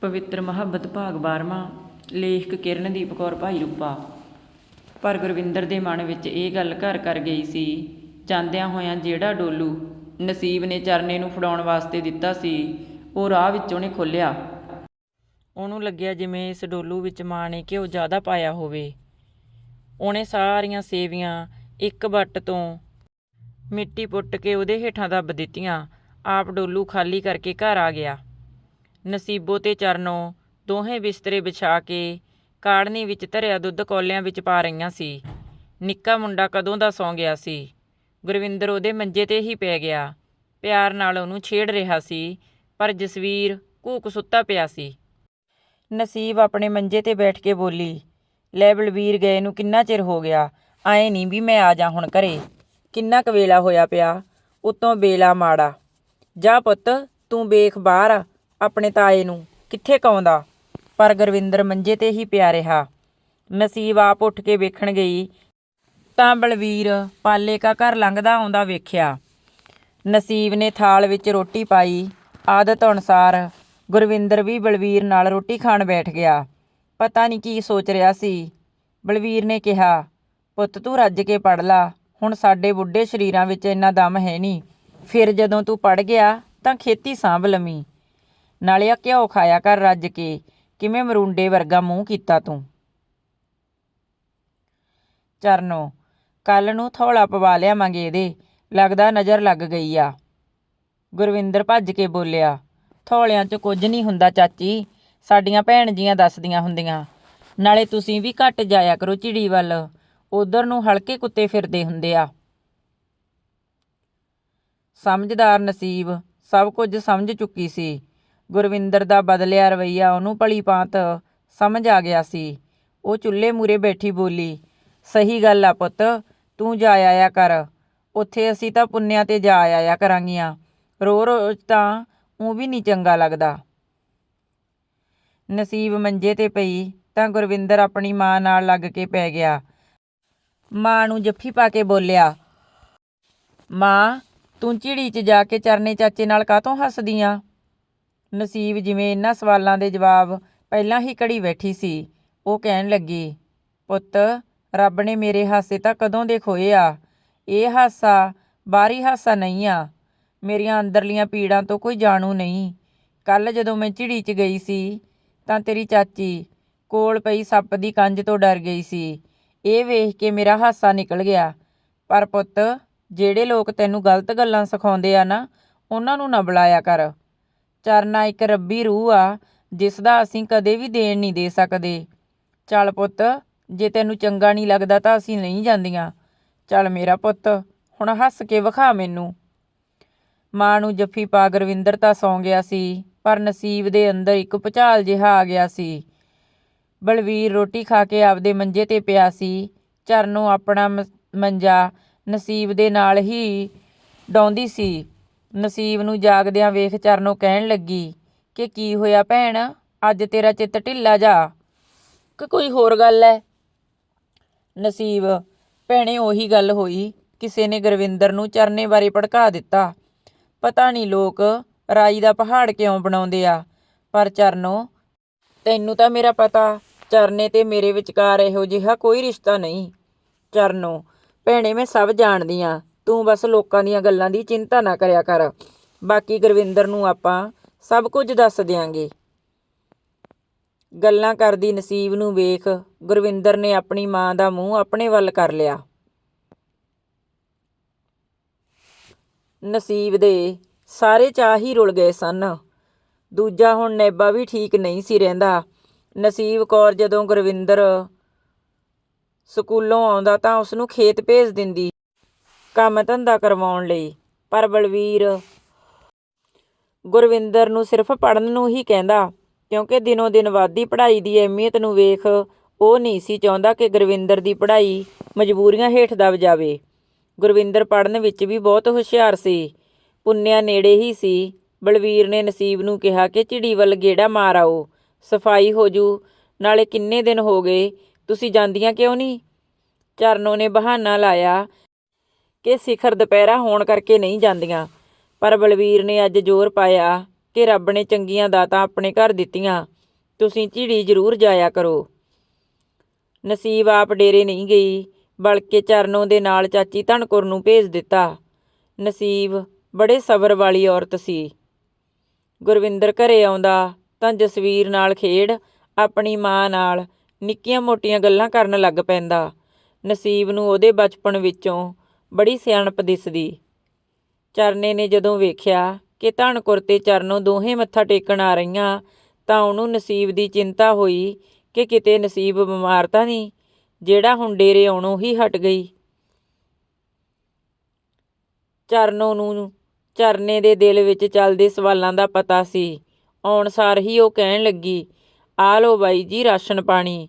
ਪਵਿੱਤਰ ਮੁਹੱਬਤ ਭਾਗ 12ਵਾਂ ਲੇਖਕ ਕਿਰਨਦੀਪ ਕੌਰ ਭਾਈ ਰੂਪਾ। ਪਰ ਗੁਰਵਿੰਦਰ ਦੇ ਮਨ ਵਿੱਚ ਇਹ ਗੱਲ ਘਰ ਕਰ ਗਈ ਸੀ, ਜਾਂਦਿਆਂ ਹੋਇਆਂ ਜਿਹੜਾ ਡੋਲੂ ਨਸੀਬ ਨੇ ਚਰਨੇ ਨੂੰ ਫੜਾਉਣ ਵਾਸਤੇ ਦਿੱਤਾ ਸੀ, ਉਹ ਰਾਹ ਵਿੱਚ ਉਹਨੇ ਖੋਲਿਆ ਉਹਨੂੰ ਲੱਗਿਆ ਜਿਵੇਂ ਇਸ ਡੋਲੂ ਵਿੱਚ ਮਾਂ ਨੇ ਘਿਓ ਜ਼ਿਆਦਾ ਪਾਇਆ ਹੋਵੇ। ਉਹਨੇ ਸਾਰੀਆਂ ਸੇਵੀਆਂ ਇੱਕ ਵੱਟ ਤੋਂ ਮਿੱਟੀ ਪੁੱਟ ਕੇ ਉਹਦੇ ਹੇਠਾਂ ਦੱਬ ਦਿੱਤੀਆਂ। ਆਪ ਡੋਲੂ ਖਾਲੀ ਕਰਕੇ ਘਰ ਆ ਗਿਆ। ਨਸੀਬੋ ਤੇ ਚਰਨੋ ਦੋਹੇ ਬਿਸਤਰੇ ਵਿਛਾ ਕੇ ਕਾੜਨੀ ਵਿੱਚ ਧਰਿਆ ਦੁੱਧ ਕੌਲਿਆਂ ਵਿੱਚ ਪਾ ਰਹੀਆਂ ਸੀ। ਨਿੱਕਾ ਮੁੰਡਾ ਕਦੋਂ ਦਾ ਸੌਂ ਗਿਆ ਸੀ? ਗੁਰਵਿੰਦਰ ਉਹਦੇ ਮੰਜੇ ਤੇ ਹੀ ਪੈ ਗਿਆ। ਪਿਆਰ ਨਾਲ ਉਹਨੂੰ ਛੇੜ ਰਿਹਾ ਸੀ, ਪਰ ਜਸਵੀਰ ਕੂਕ ਸੁੱਤਾ ਪਿਆ ਸੀ। ਨਸੀਬ ਆਪਣੇ ਮੰਜੇ ਤੇ ਬੈਠ ਕੇ ਬੋਲੀ, ਲੈ ਬਲਵੀਰ ਗਏ ਨੂੰ ਕਿੰਨਾ ਚਿਰ ਹੋ ਗਿਆ? ਆਏ ਨਹੀਂ ਵੀ ਮੈਂ ਆ ਜਾ ਹੁਣ ਘਰੇ। ਕਿੰਨਾ ਕੁ ਵੇਲਾ ਹੋਇਆ ਪਿਆ? ਉਤੋਂ ਬੇਲਾ ਮਾੜਾ। ਜਾ ਪੁੱਤ, ਤੂੰ ਵੇਖ ਬਾਹਰ। ਆਪਣੇ ਤਾਏ ਨੂੰ, ਕਿੱਥੇ ਕਾਉਂਦਾ ਪਰ ਗੁਰਵਿੰਦਰ ਮੰਜੇ ਤੇ ਹੀ ਪਿਆ ਰਿਹਾ। ਨਸੀਬ ਆਪ ਉੱਠ ਕੇ ਵੇਖਣ ਗਈ, ਤਾਂ ਬਲਵੀਰ ਪਾਲੇ ਕਾ ਘਰ ਲੰਘਦਾ ਆਉਂਦਾ ਵੇਖਿਆ। ਨਸੀਬ ਨੇ ਥਾਲ ਵਿੱਚ ਰੋਟੀ ਪਾਈ। ਆਦਤ ਅਨੁਸਾਰ ਗੁਰਵਿੰਦਰ ਵੀ ਬਲਵੀਰ ਨਾਲ ਰੋਟੀ ਖਾਣ ਬੈਠ ਗਿਆ। ਪਤਾ ਨਹੀਂ ਕੀ ਸੋਚ ਰਿਹਾ ਸੀ। ਬਲਵੀਰ ਨੇ ਕਿਹਾ, ਪੁੱਤ ਤੂੰ ਰੱਜ ਕੇ ਪੜ ਲਾ। ਹੁਣ ਸਾਡੇ ਬੁੱਢੇ ਸ਼ਰੀਰਾਂ ਵਿੱਚ ਇੰਨਾ ਦਮ ਹੈ ਨਹੀਂ। ਫਿਰ ਜਦੋਂ ਤੂੰ ਪੜ ਗਿਆ, ਤਾਂ ਖੇਤੀ ਸਾਂਭ ਲਵੀਂ। ਨਾਲੇ ਆ ਘਿਓ ਖਾਇਆ ਕਰ ਰੱਜ ਕੇ। ਕਿਵੇਂ ਮਰੁੰਡੇ ਵਰਗਾ ਮੂੰਹ ਕੀਤਾ ਤੂੰ? ਚਰਨੋ, ਕੱਲ ਨੂੰ ਥੋੜਾ ਪਵਾ ਲਿਆਵਾਂਗੇ ਇਹਦੇ। ਲੱਗਦਾ ਨਜ਼ਰ ਲੱਗ ਗਈ ਆ। ਗੁਰਵਿੰਦਰ ਭੱਜ ਕੇ ਬੋਲਿਆ, ਥੋਲਿਆਂ 'ਚ ਕੁਝ ਨਹੀਂ ਹੁੰਦਾ ਚਾਚੀ। ਸਾਡੀਆਂ ਭੈਣ ਜੀਆਂ ਦੱਸਦੀਆਂ ਹੁੰਦੀਆਂ। ਨਾਲੇ ਤੁਸੀਂ ਵੀ ਘੱਟ ਜਾਇਆ ਕਰੋ ਝਿੜੀ ਵੱਲ। ਉਧਰ ਨੂੰ ਹਲਕੇ ਕੁੱਤੇ ਫਿਰਦੇ ਹੁੰਦੇ ਆ। ਸਮਝਦਾਰ ਨਸੀਬ, ਸਭ ਕੁਝ ਸਮਝ ਚੁੱਕੀ ਸੀ। ਗੁਰਵਿੰਦਰ ਦਾ ਬਦਲਿਆ ਰਵਈਆ ਉਹਨੂੰ ਭਲੀ ਭਾਂਤ ਸਮਝ ਆ ਗਿਆ ਸੀ। ਉਹ ਚੁੱਲ੍ਹੇ ਮੂਰੇ ਬੈਠੀ ਬੋਲੀ, ਸਹੀ ਗੱਲ ਆ ਪੁੱਤ, ਤੂੰ ਜਾ ਆਇਆ ਕਰ। ਉੱਥੇ ਅਸੀਂ ਤਾਂ ਪੁੰਨਿਆਂ ਤੇ ਜਾ ਆਇਆ ਕਰਾਂਗੀਆਂ। ਰੋ ਰੋਜ਼ ਤਾਂ ਉਹ ਵੀ ਨਹੀਂ ਚੰਗਾ ਲੱਗਦਾ। ਨਸੀਬ ਮੰਜੇ ਤੇ ਪਈ ਤਾਂ ਗੁਰਵਿੰਦਰ ਆਪਣੀ ਮਾਂ ਨਾਲ ਲੱਗ ਕੇ ਪੈ ਗਿਆ। ਮਾਂ ਨੂੰ ਜੱਫੀ ਪਾ ਕੇ ਬੋਲਿਆ, ਮਾਂ, ਤੂੰ ਝਿੜੀ 'ਚ ਜਾ ਕੇ ਚਰਨੇ ਚਾਚੇ ਨਾਲ ਕਾਹਤੋਂ ਹੱਸਦੀ ਆਂ? ਨਸੀਬ ਜਿਵੇਂ ਇਹਨਾਂ ਸਵਾਲਾਂ ਦੇ ਜਵਾਬ ਪਹਿਲਾਂ ਹੀ ਕੜੀ ਬੈਠੀ ਸੀ। ਉਹ ਕਹਿਣ ਲੱਗੀ, ਪੁੱਤ, ਰੱਬ ਨੇ ਮੇਰੇ ਹਾਸੇ ਤਾਂ ਕਦੋਂ ਦੇ ਖੋਏ ਆ? ਇਹ ਹਾਸਾ ਬਾਹਰੀ ਹਾਸਾ ਨਹੀਂ ਆ। ਮੇਰੀਆਂ ਅੰਦਰਲੀਆਂ ਪੀੜਾਂ ਤੋਂ ਕੋਈ ਜਾਣੂ ਨਹੀਂ। ਕੱਲ ਜਦੋਂ ਮੈਂ ਝਿੜੀ 'ਚ ਗਈ ਸੀ, ਤਾਂ ਤੇਰੀ ਚਾਚੀ ਕੋਲ ਪਈ ਸੱਪ ਦੀ ਕੰਜ ਤੋਂ ਡਰ ਗਈ ਸੀ। ਇਹ ਵੇਖ ਕੇ ਮੇਰਾ ਹਾਸਾ ਨਿਕਲ ਗਿਆ। ਪਰ ਪੁੱਤ, ਜਿਹੜੇ ਲੋਕ ਤੈਨੂੰ ਗਲਤ ਗੱਲਾਂ ਸਿਖਾਉਂਦੇ ਆ ਨਾ, ਉਹਨਾਂ ਨੂੰ ਨਾ ਬੁਲਾਇਆ ਕਰ। ਚਰਨਾ ਇੱਕ ਰੱਬੀ ਰੂਹ ਆ, ਜਿਸ ਦਾ ਅਸੀਂ ਕਦੇ ਵੀ ਦੇਣ ਨਹੀਂ ਦੇ ਸਕਦੇ। ਚੱਲ ਪੁੱਤ, ਜੇ ਤੈਨੂੰ ਚੰਗਾ ਨਹੀਂ ਲੱਗਦਾ ਤਾਂ ਅਸੀਂ ਨਹੀਂ ਜਾਂਦੀਆਂ। ਚੱਲ ਮੇਰਾ ਪੁੱਤ, ਹੁਣ ਹੱਸ ਕੇ ਵਿਖਾ ਮੈਨੂੰ। ਮਾਂ ਨੂੰ ਜੱਫੀ ਪਾ ਗੁਰਵਿੰਦਰ ਤਾਂ ਸੌਂ ਗਿਆ ਸੀ, ਪਰ ਨਸੀਬ ਦੇ ਅੰਦਰ ਇੱਕ ਭੁਚਾਲ ਜਿਹਾ ਆ ਗਿਆ ਸੀ। ਬਲਵੀਰ ਰੋਟੀ ਖਾ ਕੇ ਆਪਦੇ ਮੰਜੇ ਤੇ ਪਿਆ ਸੀ। ਚਰਨੋਂ ਆਪਣਾ ਮ- ਮੰਜਾ ਨਸੀਬ ਦੇ ਨਾਲ ਹੀ ਡਾਉਂਦੀ ਸੀ। ਨਸੀਬ ਨੂੰ ਜਾਗਦਿਆਂ ਵੇਖ ਚਰਨੋਂ ਕਹਿਣ ਲੱਗੀ ਕਿ ਕੀ ਹੋਇਆ ਭੈਣ? ਅੱਜ ਤੇਰਾ ਚਿੱਤ ਢਿੱਲਾ ਜਾ। ਕਿ ਕੋਈ ਹੋਰ ਗੱਲ ਹੈ ਨਸੀਬ ਭੈਣੇ ਉਹੀ ਗੱਲ ਹੋਈ। ਕਿਸੇ ਨੇ ਗੁਰਵਿੰਦਰ ਨੂੰ ਚਰਨੇ ਬਾਰੇ ਭੜਕਾ ਦਿੱਤਾ। ਪਤਾ ਨਹੀਂ ਲੋਕ ਰਾਈ ਦਾ ਪਹਾੜ ਕਿਉਂ ਬਣਾਉਂਦੇ ਆ ਪਰ ਚਰਨੋ ਤੈਨੂੰ ਤਾਂ ਮੇਰਾ ਪਤਾ ਚਰਨੇ ਤੇ ਮੇਰੇ ਵਿਚਕਾਰ ਇਹੋ ਜਿਹਾ ਕੋਈ ਰਿਸ਼ਤਾ ਨਹੀਂ। ਚਰਨੋ ਭੈਣੇ ਮੈਂ ਸਭ ਜਾਣਦੀ ਆ। ਤੂੰ ਬਸ ਲੋਕਾਂ ਦੀਆਂ ਗੱਲਾਂ ਦੀ ਚਿੰਤਾ ਨਾ ਕਰਿਆ ਕਰ। ਬਾਕੀ ਗੁਰਵਿੰਦਰ ਨੂੰ ਆਪਾਂ ਸਭ ਕੁਝ ਦੱਸ ਦਿਆਂਗੇ। ਗੱਲਾਂ ਕਰਦੀ ਨਸੀਬ ਨੂੰ ਵੇਖ ਗੁਰਵਿੰਦਰ ਨੇ ਆਪਣੀ ਮਾਂ ਦਾ ਮੂੰਹ ਆਪਣੇ ਵੱਲ ਕਰ ਲਿਆ। ਨਸੀਬ ਦੇ ਸਾਰੇ ਚਾਹ ਹੀ ਰੁਲ ਗਏ ਸਨ। ਦੂਜਾ ਹੁਣ ਨੈਬਾ ਵੀ ਠੀਕ ਨਹੀਂ ਸੀ ਰਹਿੰਦਾ। ਨਸੀਬ ਕੌਰ ਜਦੋਂ ਗੁਰਵਿੰਦਰ ਸਕੂਲੋਂ ਆਉਂਦਾ ਤਾਂ ਉਸ ਨੂੰ ਖੇਤ ਭੇਜ ਦਿੰਦੀ ਕੰਮ ਧੰਦਾ ਕਰਵਾਉਣ ਲਈ। ਪਰ ਬਲਵੀਰ ਗੁਰਵਿੰਦਰ ਨੂੰ ਸਿਰਫ ਪੜਨ ਨੂੰ ਹੀ ਕਹਿੰਦਾ, ਕਿਉਂਕਿ ਦਿਨੋ ਦਿਨ ਵੱਧਦੀ ਪੜ੍ਹਾਈ ਦੀ ਅਹਿਮੀਅਤ ਨੂੰ ਵੇਖ ਉਹ ਨਹੀਂ ਸੀ ਚਾਹੁੰਦਾ ਕਿ ਗੁਰਵਿੰਦਰ ਦੀ ਪੜ੍ਹਾਈ ਮਜਬੂਰੀਆਂ ਹੇਠ ਦਬ ਜਾਵੇ। ਗੁਰਵਿੰਦਰ ਪੜਨ ਵਿੱਚ ਵੀ ਬਹੁਤ ਹੁਸ਼ਿਆਰ ਸੀ, ਪੁੰਨਿਆ ਨੇੜੇ ਹੀ ਸੀ। ਬਲਵੀਰ ਨੇ ਨਸੀਬ ਨੂੰ ਕਿਹਾ ਕਿ ਝਿੜੀ ਵੱਲ ਗੇੜਾ ਮਾਰ ਆਓ, ਸਫ਼ਾਈ ਹੋ ਜੂ, ਨਾਲੇ ਕਿੰਨੇ ਦਿਨ ਹੋ ਗਏ, ਤੁਸੀਂ ਜਾਂਦੀਆਂ ਕਿਉਂ ਨਹੀਂ? ਚਰਨੋ ਨੇ ਬਹਾਨਾ ਲਾਇਆ ਕਿ ਸਿਖਰ ਦੁਪਹਿਰਾ ਹੋਣ ਕਰਕੇ ਨਹੀਂ ਜਾਂਦੀਆਂ। ਪਰ ਬਲਵੀਰ ਨੇ ਅੱਜ ਜ਼ੋਰ ਪਾਇਆ ਕਿ ਰੱਬ ਨੇ ਚੰਗੀਆਂ ਦਾਤਾਂ ਆਪਣੇ ਘਰ ਦਿੱਤੀਆਂ। ਤੁਸੀਂ ਝਿੜੀ ਜ਼ਰੂਰ ਜਾਇਆ ਕਰੋ। ਨਸੀਬ ਆਪ ਡੇਰੇ ਨਹੀਂ ਗਈ, ਬਲਕਿ ਚਰਨੋਂ ਦੇ ਨਾਲ ਚਾਚੀ ਧਨਕੁਰ ਨੂੰ ਭੇਜ ਦਿੱਤਾ। ਨਸੀਬ ਬੜੇ ਸਬਰ ਵਾਲੀ ਔਰਤ ਸੀ। ਗੁਰਵਿੰਦਰ ਘਰੇ ਆਉਂਦਾ ਤਾਂ ਜਸਵੀਰ ਨਾਲ ਖੇਡ, ਆਪਣੀ ਮਾਂ ਨਾਲ ਨਿੱਕੀਆਂ ਮੋਟੀਆਂ ਗੱਲਾਂ ਕਰਨ ਲੱਗ ਪੈਂਦਾ। ਨਸੀਬ ਨੂੰ ਉਹਦੇ ਬਚਪਨ ਵਿੱਚੋਂ ਬੜੀ ਸਿਆਣਪ ਦਿਸਦੀ। ਚਰਨੇ ਨੇ ਜਦੋਂ ਵੇਖਿਆ ਕਿ ਧਣਕੁਰ ਤੇ ਚਰਨੋਂ ਦੋਹੇ ਮੱਥਾ ਟੇਕਣ ਆ ਰਹੀਆਂ, ਤਾਂ ਉਹਨੂੰ ਨਸੀਬ ਦੀ ਚਿੰਤਾ ਹੋਈ ਕਿ ਕਿਤੇ ਨਸੀਬ ਬਿਮਾਰ ਤਾਂ ਨਹੀਂ, ਜਿਹੜਾ ਹੁਣ ਡੇਰੇ ਆਉਣੋਂ ਹੀ ਹਟ ਗਈ। ਚਰਨੋਂ ਨੂੰ ਚਰਨੇ ਦੇ ਦਿਲ ਵਿੱਚ ਚੱਲਦੇ ਸਵਾਲਾਂ ਦਾ ਪਤਾ ਸੀ। ਆਉਣ ਸਾਰ ਹੀ ਉਹ ਕਹਿਣ ਲੱਗੀ ਆ ਲੋ ਬਾਈ ਜੀ ਰਾਸ਼ਨ ਪਾਣੀ,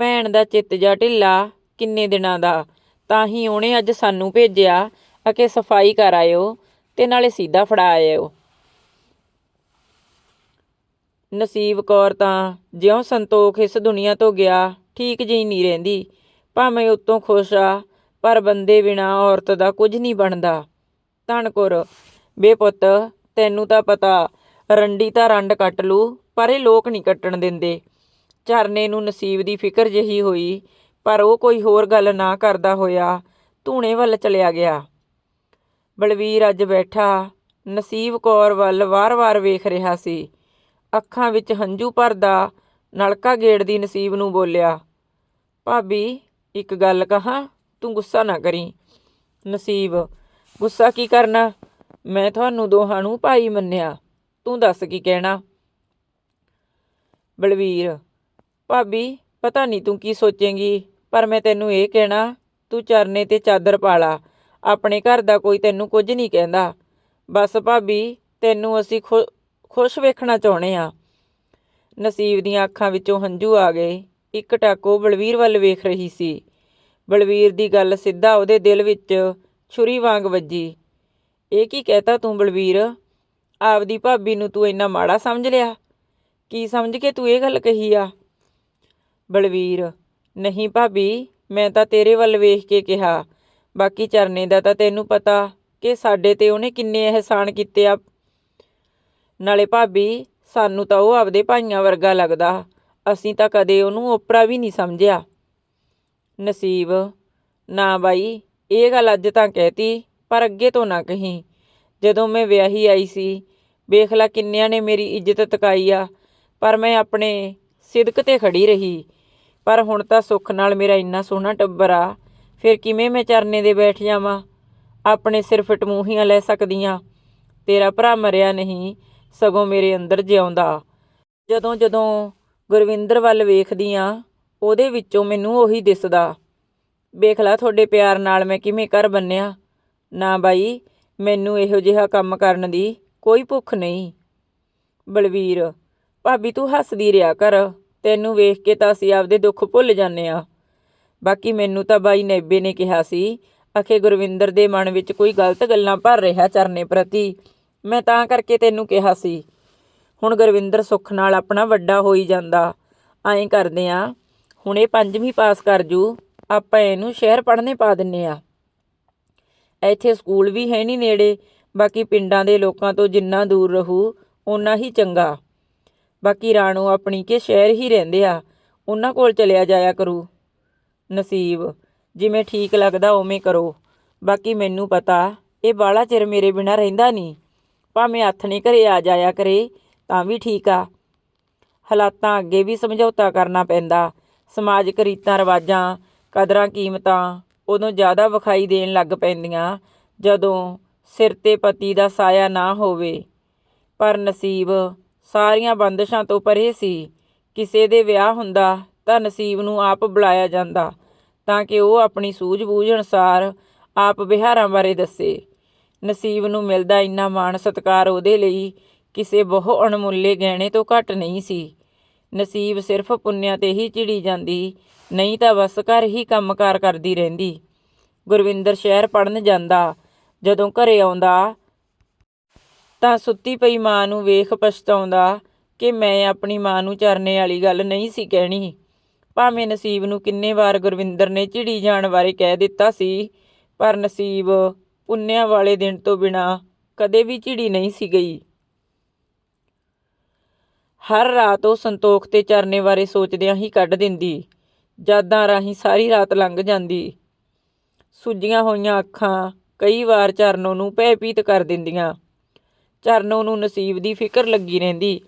ਭੈਣ ਦਾ ਚਿੱਤ ਜਾ ਢਿੱਲਾ, ਕਿੰਨੇ ਦਿਨਾਂ ਦਾ। ਤਾਂ ਹੀ ਉਹਨੇ ਅੱਜ ਸਾਨੂੰ ਭੇਜਿਆ ਅਕੇ ਸਫ਼ਾਈ ਕਰ ਆਇਓ ਤੇ ਨਾਲੇ ਸਿੱਧਾ ਫੜਾ ਆਇਓ। ਨਸੀਬ ਕੌਰ ਤਾਂ ਜਿਉਂ ਸੰਤੋਖ ਇਸ ਦੁਨੀਆ ਤੋਂ ਗਿਆ, ਠੀਕ ਜਿਹੀ ਨਹੀਂ ਰਹਿੰਦੀ। ਭਾਵੇਂ ਉਤੋਂ ਖੁਸ਼ ਆ, ਪਰ ਬੰਦੇ ਬਿਨਾ ਔਰਤ ਦਾ ਕੁਝ ਨਹੀਂ ਬਣਦਾ। ਧਣਕੁਰ ਬੇ ਪੁੱਤ, ਤੈਨੂੰ ਤਾਂ ਪਤਾ, ਰੰਡੀ ਤਾਂ ਰੰਡ ਕੱਟ ਲੂ, ਪਰ ਇਹ ਲੋਕ ਨਹੀਂ ਕੱਟਣ ਦਿੰਦੇ। ਚਰਨੇ ਨੂੰ ਨਸੀਬ ਦੀ ਫਿਕਰ ਜਹੀ ਹੋਈ ਪਰ ਉਹ ਕੋਈ ਹੋਰ ਗੱਲ ਨਾ ਕਰਦਾ ਹੋਇਆ ਧੂਣੇ ਵੱਲ ਚਲਿਆ ਗਿਆ। ਬਲਵੀਰ ਅੱਜ ਬੈਠਾ, ਨਸੀਬ ਕੌਰ ਵੱਲ ਵਾਰ-ਵਾਰ ਵੇਖ ਰਿਹਾ ਸੀ। ਅੱਖਾਂ ਵਿੱਚ ਹੰਝੂ ਭਰਦਾ ਨਲਕਾ ਗੇੜ ਦੀ ਨਸੀਬ ਨੂੰ ਬੋਲਿਆ, ਭਾਬੀ, ਇੱਕ ਗੱਲ ਕਹਾਂ? ਤੂੰ ਗੁੱਸਾ ਨਾ ਕਰੀ। ਨਸੀਬ, ਗੁੱਸਾ ਕੀ ਕਰਨਾ? ਮੈਂ ਤੁਹਾਨੂੰ ਦੋਹਾਂ ਨੂੰ ਭਾਈ ਮੰਨਿਆ। ਤੂੰ ਦੱਸ ਕੀ ਕਹਿਣਾ? ਬਲਵੀਰ, ਭਾਬੀ, ਪਤਾ ਨਹੀਂ ਤੂੰ ਕੀ ਸੋਚੇਂਗੀ? ਪਰ ਮੈਂ ਤੈਨੂੰ ਇਹ ਕਹਿਣਾ, ਤੂੰ ਚਰਨੇ ਤੇ ਚਾਦਰ ਪਾ ਲਾ। ਆਪਣੇ ਘਰ ਦਾ ਕੋਈ ਤੈਨੂੰ ਕੁਝ ਨਹੀਂ ਕਹਿੰਦਾ। ਬਸ ਭਾਬੀ, ਤੈਨੂੰ ਅਸੀਂ ਖੁ- ਖੁਸ਼ ਵੇਖਣਾ ਚਾਹੁੰਦੇ ਆ ਨਸੀਬ ਦੀਆਂ ਅੱਖਾਂ ਵਿੱਚੋਂ ਹੰਝੂ ਆ ਗਏ। ਇੱਕ ਟਾਕੋ ਬਲਵੀਰ ਵੱਲ ਵੇਖ ਰਹੀ ਸੀ। ਬਲਵੀਰ ਦੀ ਗੱਲ ਸਿੱਧਾ ਉਹਦੇ ਦਿਲ ਵਿੱਚ ਛੁਰੀ ਵਾਂਗ ਵੱਜੀ। ਇਹ ਕੀ ਕਹਿਤਾ ਤੂੰ ਬਲਵੀਰ? ਆਪਦੀ ਭਾਬੀ ਨੂੰ ਤੂੰ ਇੰਨਾ ਮਾੜਾ ਸਮਝ ਲਿਆ? ਕੀ ਸਮਝ ਕੇ ਤੂੰ ਇਹ ਗੱਲ ਕਹੀ ਆ? ਬਲਵੀਰ ਨਹੀਂ ਭਾਬੀ, ਮੈਂ ਤਾਂ ਤੇਰੇ ਵੱਲ ਵੇਖ ਕੇ ਕਿਹਾ। ਬਾਕੀ ਚਰਨੇ ਦਾ ਤਾਂ ਤੈਨੂੰ ਪਤਾ ਕਿ ਸਾਡੇ ਤੇ ਉਹਨੇ ਕਿੰਨੇ ਅਹਿਸਾਨ ਕੀਤੇ ਆ। ਨਾਲੇ ਭਾਬੀ, ਸਾਨੂੰ ਤਾਂ ਉਹ ਆਪਦੇ ਭਾਈਆਂ ਵਰਗਾ ਲੱਗਦਾ। ਅਸੀਂ ਤਾਂ ਕਦੇ ਉਹਨੂੰ ਓਪਰਾ ਵੀ ਨਹੀਂ ਸਮਝਿਆ। ਨਸੀਬ। ਨਾ ਬਾਈ, ਇਹ ਗੱਲ ਅੱਜ ਤਾਂ ਕਹਿਤੀ, ਪਰ ਅੱਗੇ ਤੋਂ ਨਾ ਕਹੀਂ। ਜਦੋਂ ਮੈਂ ਵਿਆਹੀ ਆਈ ਸੀ, ਵੇਖ ਲੈ ਕਿੰਨਿਆਂ ਨੇ ਮੇਰੀ ਇੱਜ਼ਤ ਤਕਾਈ ਆ। ਪਰ ਮੈਂ ਆਪਣੇ ਸਿਦਕ ਤੇ ਖੜੀ ਰਹੀ। ਪਰ ਹੁਣ ਤਾਂ ਸੁੱਖ ਨਾਲ ਮੇਰਾ ਇੰਨਾ ਸੋਹਣਾ ਟੱਬਰ ਆ, ਫਿਰ ਕਿਵੇਂ ਮੈਂ ਚਰਨੇ ਦੇ ਬੈਠ ਜਾਵਾਂ? ਆਪਣੇ ਸਿਰ ਫਿਟ ਮੂੰਹੀਆਂ ਲੈ ਸਕਦੀਆਂ। ਤੇਰਾ ਭਰਾ ਮਰਿਆ ਨਹੀਂ, ਸਗੋਂ ਮੇਰੇ ਅੰਦਰ ਜਿਉਂਦਾ। ਜਦੋਂ ਜਦੋਂ ਗੁਰਵਿੰਦਰ ਵੱਲ ਵੇਖਦੀ ਆ ਉਹਦੇ ਵਿੱਚੋਂ ਮੈਨੂੰ ਉਹੀ ਦਿਸਦਾ। ਵੇਖ ਲਾ ਤੁਹਾਡੇ ਪਿਆਰ ਨਾਲ ਮੈਂ ਕਿਵੇਂ ਕਰ ਬੰਨਿਆ। ਨਾ ਬਾਈ, ਮੈਨੂੰ ਇਹੋ ਜਿਹਾ ਕੰਮ ਕਰਨ ਦੀ ਕੋਈ ਭੁੱਖ ਨਹੀਂ। ਬਲਵੀਰ, ਭਾਬੀ ਤੂੰ ਹੱਸਦੀ ਰਿਹਾ ਕਰ। ਤੈਨੂੰ ਵੇਖ ਕੇ ਤਾਂ ਅਸੀਂ ਆਪਦੇ ਦੁੱਖ ਭੁੱਲ ਜਾਂਦੇ ਆ ਬਾਕੀ ਮੈਨੂੰ ਤਾਂ ਬਾਈ ਨੇਬੇ ਨੇ ਕਿਹਾ ਸੀ, ਅਖੇ ਗੁਰਵਿੰਦਰ ਦੇ ਮਨ ਵਿੱਚ ਕੋਈ ਗਲਤ ਗੱਲਾਂ ਭਰ ਰਿਹਾ ਚਰਨੇ ਪ੍ਰਤੀ। ਮੈਂ ਤਾਂ ਕਰਕੇ ਤੈਨੂੰ ਕਿਹਾ ਸੀ, ਹੁਣ ਗੁਰਵਿੰਦਰ ਸੁੱਖ ਨਾਲ ਆਪਣਾ ਵੱਡਾ ਹੋਈ ਜਾਂਦਾ। ਐਂ ਕਰਦੇ ਆ ਹੁਣ ਇਹ ਪੰਜਵੀਂ ਪਾਸ ਕਰ ਜੂ, ਆਪਾਂ ਇਹਨੂੰ ਸ਼ਹਿਰ ਪੜ੍ਹਨੇ ਪਾ ਦਿੰਨੇ ਆ ਇੱਥੇ ਸਕੂਲ ਵੀ ਹੈ ਨਹੀਂ ਨੇੜੇ, ਬਾਕੀ ਪਿੰਡਾਂ ਦੇ ਲੋਕਾਂ ਤੋਂ ਜਿੰਨਾ ਦੂਰ ਰਹੂ, ਓਨਾ ਹੀ ਚੰਗਾ। ਬਾਕੀ ਰਾਣੋ ਆਪਣੀ ਕੇ ਸ਼ਹਿਰ ਹੀ ਰਹਿੰਦੇ ਆ, ਉਹਨਾਂ ਕੋਲ ਚਲਿਆ ਜਾਇਆ ਕਰੂ। ਨਸੀਬ, ਜਿਵੇਂ ਠੀਕ ਲੱਗਦਾ ਉਵੇਂ ਕਰੋ। ਬਾਕੀ ਮੈਨੂੰ ਪਤਾ, ਇਹ ਬਾਲਾ ਚਿਰ ਮੇਰੇ ਬਿਨਾ ਰਹਿੰਦਾ ਨਹੀਂ। ਭਾਵੇਂ ਹੱਥ ਨੇ ਘਰੇ ਆ ਜਾਇਆ ਕਰੇ, ਤਾਂ ਵੀ ਠੀਕ ਆ। ਹਾਲਾਤਾਂ ਅੱਗੇ ਵੀ ਸਮਝੌਤਾ ਕਰਨਾ ਪੈਂਦਾ। ਸਮਾਜਿਕ ਰੀਤਾਂ ਰਿਵਾਜਾਂ, ਕਦਰਾਂ, ਕੀਮਤਾਂ ਉਦੋਂ ਜ਼ਿਆਦਾ ਵਿਖਾਈ ਦੇਣ ਲੱਗ ਪੈਂਦੀਆਂ, ਜਦੋਂ ਸਿਰ ਤੇ ਪਤੀ ਦਾ ਸਾਇਆ ਨਾ ਹੋਵੇ। ਪਰ ਨਸੀਬ ਸਾਰੀਆਂ ਬੰਦਸ਼ਾਂ ਤੋਂ ਪਰੇ ਸੀ। ਕਿਸੇ ਦੇ ਵਿਆਹ ਹੁੰਦਾ ਤਾਂ ਨਸੀਬ ਨੂੰ ਆਪ ਬੁਲਾਇਆ ਜਾਂਦਾ ਤਾਂ ਕਿ ਉਹ ਆਪਣੀ ਸੂਝ-ਬੂਝ ਅਨੁਸਾਰ ਆਪ ਵਿਹਾਰਾਂ ਬਾਰੇ ਦੱਸੇ। ਨਸੀਬ ਨੂੰ ਮਿਲਦਾ ਇੰਨਾ ਮਾਣ ਸਤਕਾਰ ਉਹਦੇ ਲਈ ਕਿਸੇ ਬਹੁ ਅਣਮੁੱਲੇ ਗਹਿਣੇ ਤੋਂ ਘੱਟ ਨਹੀਂ ਸੀ। ਨਸੀਬ ਸਿਰਫ ਪੁੰਨਿਆਂ ਤੇ ਹੀ ਚਿੜੀ ਜਾਂਦੀ, ਨਹੀਂ ਤਾਂ ਬਸ ਘਰ ਹੀ ਕੰਮਕਾਰ ਕਰਦੀ ਰਹਿੰਦੀ। ਗੁਰਵਿੰਦਰ ਸ਼ਹਿਰ ਪੜਨ ਜਾਂਦਾ, ਜਦੋਂ ਘਰੇ ਆਉਂਦਾ ਤਾਂ ਸੁੱਤੀ ਪਈ ਮਾਂ ਨੂੰ ਵੇਖ ਪਛਤਾਉਂਦਾ ਕਿ ਮੈਂ ਆਪਣੀ ਮਾਂ ਨੂੰ ਚਰਨੇ ਵਾਲੀ ਗੱਲ ਨਹੀਂ ਸੀ ਕਹਿਣੀ। ਭਾਵੇਂ ਨਸੀਬ ਨੂੰ ਕਿੰਨੇ ਵਾਰ ਗੁਰਵਿੰਦਰ ਨੇ ਝਿੜੀ ਜਾਣ ਬਾਰੇ ਕਹਿ ਦਿੱਤਾ ਸੀ, ਪਰ ਨਸੀਬ ਪੁੰਨਿਆਂ ਵਾਲੇ ਦਿਨ ਤੋਂ ਬਿਨਾ ਕਦੇ ਵੀ ਝਿੜੀ ਨਹੀਂ ਸੀ ਗਈ। ਹਰ ਰਾਤ ਉਹ ਸੰਤੋਖ ਤੇ ਚਰਨੇ ਬਾਰੇ ਸੋਚਦਿਆਂ ਹੀ ਕੱਢ ਦਿੰਦੀ, ਯਾਦਾਂ ਰਾਹੀਂ ਸਾਰੀ ਰਾਤ ਲੰਘ ਜਾਂਦੀ। ਸੁੱਜੀਆਂ ਹੋਈਆਂ ਅੱਖਾਂ ਕਈ ਵਾਰ ਚਰਨੋਂ ਨੂੰ ਭੈਭੀਤ ਕਰ ਦਿੰਦੀਆਂ। ਚਰਨੋਂ ਨੂੰ ਨਸੀਬ ਦੀ ਫਿਕਰ ਲੱਗੀ ਰਹਿੰਦੀ।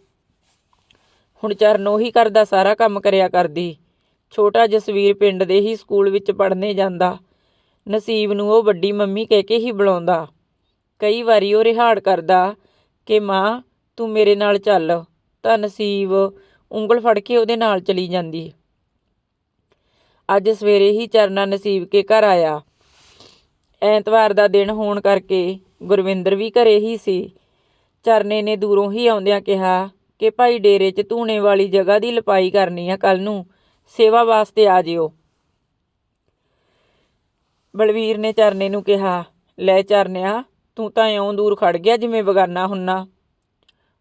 ਹੁਣ ਚਰਨੋਂ ਹੀ ਕਰਦਾ, ਸਾਰਾ ਕੰਮ ਕਰਿਆ ਕਰਦੀ। ਛੋਟਾ ਜਸਵੀਰ ਪਿੰਡ ਦੇ ਹੀ ਸਕੂਲ ਵਿੱਚ ਪੜ੍ਹਨੇ ਜਾਂਦਾ। ਨਸੀਬ ਨੂੰ ਉਹ ਵੱਡੀ ਮੰਮੀ ਕਹਿ ਕੇ ਹੀ ਬੁਲਾਉਂਦਾ। ਕਈ ਵਾਰੀ ਉਹ ਰਿਹਾੜ ਕਰਦਾ ਕਿ, ਮਾਂ, ਤੂੰ ਮੇਰੇ ਨਾਲ ਚੱਲ। ਤਾਂ ਨਸੀਬ ਉਂਗਲ ਫੜ ਕੇ ਉਹਦੇ ਨਾਲ ਚਲੀ ਜਾਂਦੀ। ਅੱਜ ਸਵੇਰੇ ਹੀ ਚਰਨਾ ਨਸੀਬ ਕੇ ਘਰ ਆਇਆ। ਐਤਵਾਰ ਦਾ ਦਿਨ ਹੋਣ ਕਰਕੇ ਗੁਰਵਿੰਦਰ ਵੀ ਘਰੇ ਹੀ ਸੀ। ਚਰਨੇ ਨੇ ਦੂਰੋਂ ਹੀ ਆਉਂਦਿਆਂ ਕਿਹਾ ਕਿ ਭਾਈ ਡੇਰੇ 'ਚ ਧੂਣੇ ਵਾਲੀ ਜਗ੍ਹਾ ਦੀ ਲਪਾਈ ਕਰਨੀ ਆ ਕੱਲ ਨੂੰ। ਸੇਵਾ ਵਾਸਤੇ ਆ ਜਿਓ। ਬਲਵੀਰ ਨੇ ਚਰਨੇ ਨੂੰ ਕਿਹਾ, ਲੈ ਚਰਨਿਆ, ਤੂੰ ਤਾਂ ਇਉਂ ਦੂਰ ਖੜ ਗਿਆ ਜਿਵੇਂ ਬਗਾਨਾ ਹੁੰਨਾ।